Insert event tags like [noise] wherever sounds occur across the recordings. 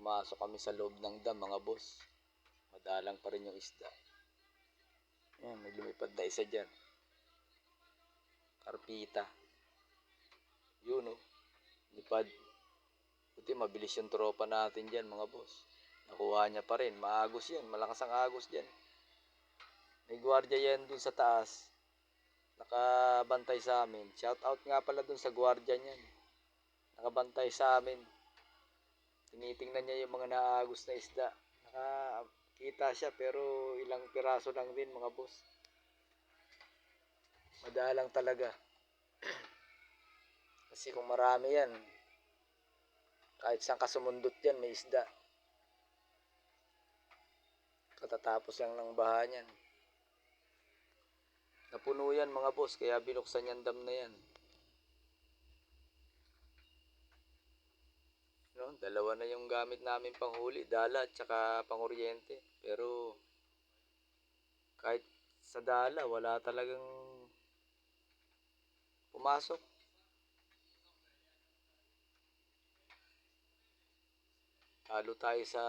Pumasok kami sa loob ng dam mga boss. Madalang pa rin yung isda. Yan, may lumipad na isa dyan. Karpita. Yun oh. Lipad. Buti mabilis yung tropa natin dyan mga boss. Nakuha niya pa rin. Maagos yan. Malakas ang agos dyan. May gwardiya yan dun sa taas. Nakabantay sa amin. Shout out nga pala dun sa gwardiya niyan. Nakabantay sa amin. Tinitingnan niya yung mga naagos na isda. Nakakita siya pero ilang piraso lang din mga boss. Madalang talaga. [clears throat] Kasi kung marami yan, kahit saan ka sumundot yan, may isda. Katatapos lang ng baha niyan. Napuno yan mga boss, kaya binuksan yung dam na yan. No, dalawa na yung gamit namin panghuli, dala at saka panguryente. Pero kahit sa dala, wala talagang pumasok. Talo tayo sa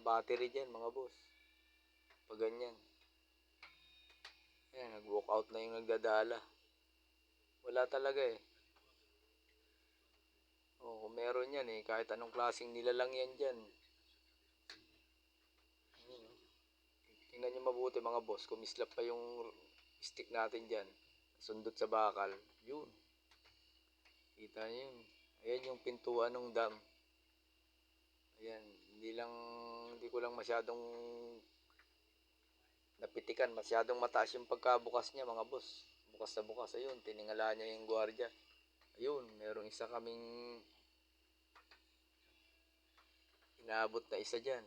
battery dyan mga boss. Pag ganyan. Ayan, nag-walk out na yung nagdadala. Wala talaga eh. Oo, meron yan eh. Kahit anong klaseng nilalang yan dyan. Oh. Tingnan nyo mabuti mga boss. Kumislap pa yung stick natin dyan. Sundot sa bakal. Yun. Kita nyo yun. Ayan yung pintuan ng dam. Ayan. Hindi lang, hindi ko lang masyadong napitikan. Masyadong mataas yung pagkabukas niya mga boss. Bukas na bukas. Ayun, tiningala niya yung gwardiya. Ayun, merong isa kaming inaabot na isa dyan.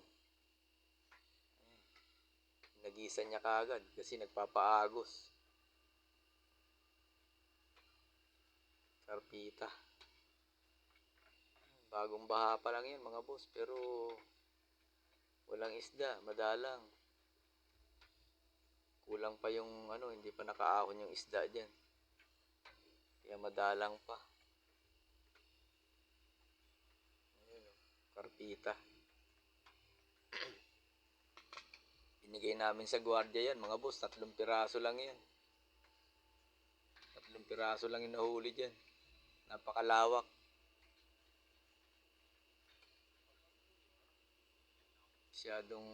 Nagisa niya kagad kasi nagpapaagos. Karpita. Bagong baha pa lang yan mga boss pero walang isda, madalang. Kulang pa yung ano, hindi pa nakaahon yung isda dyan. Kaya madalang pa. Oh, karpita. Binigay namin sa gwardiya yan, mga boss. Tatlong piraso lang yan. Tatlong piraso lang yung nahuli dyan. Napakalawak. Masyadong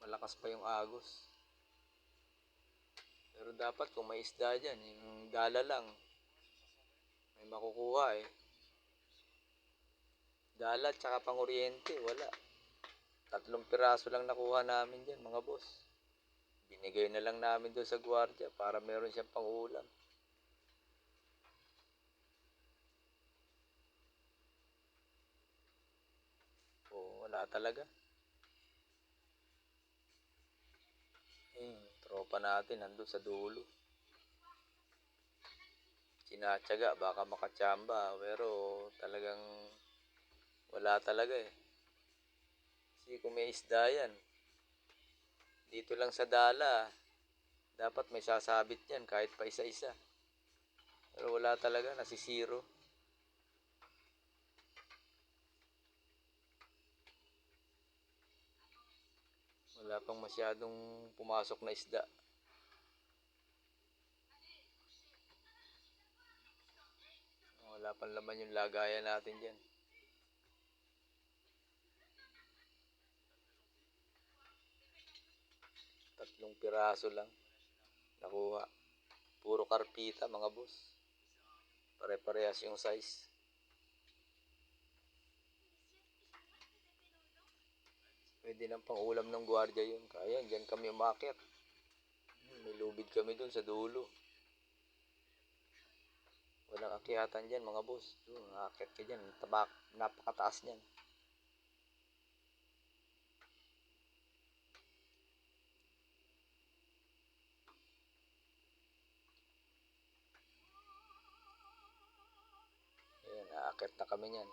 malakas pa yung agos. Pero dapat kung may isda dyan, yung dala lang, may makukuha eh. Dala tsaka panguryente, wala. Tatlong piraso lang nakuha namin dyan, mga boss. Binigay na lang namin doon sa gwardiya para meron siyang pangulam. Oo, wala talaga. Hmm, tropa natin nandun sa dulo. Sinatsaga, baka makachamba, pero talagang wala talaga eh. Kasi kung may isda yan, dito lang sa dala, dapat may sasabit yan kahit pa isa-isa. Pero wala talaga, nasisiro. Wala pang masyadong pumasok na isda. Wala pang laman yung lagayan natin dyan. Tatlong piraso lang. Nakuha. Puro karpita mga boss. Pare-parehas yung size. Pwede ng pang-ulam ng gwardiya yun. Kaya dyan kami umakit. May lubid kami dun sa dulo. Walang akyatan dyan mga boss. Doon, akit ka dyan. Tabak, napakataas niyan. Aakit na kami niyan.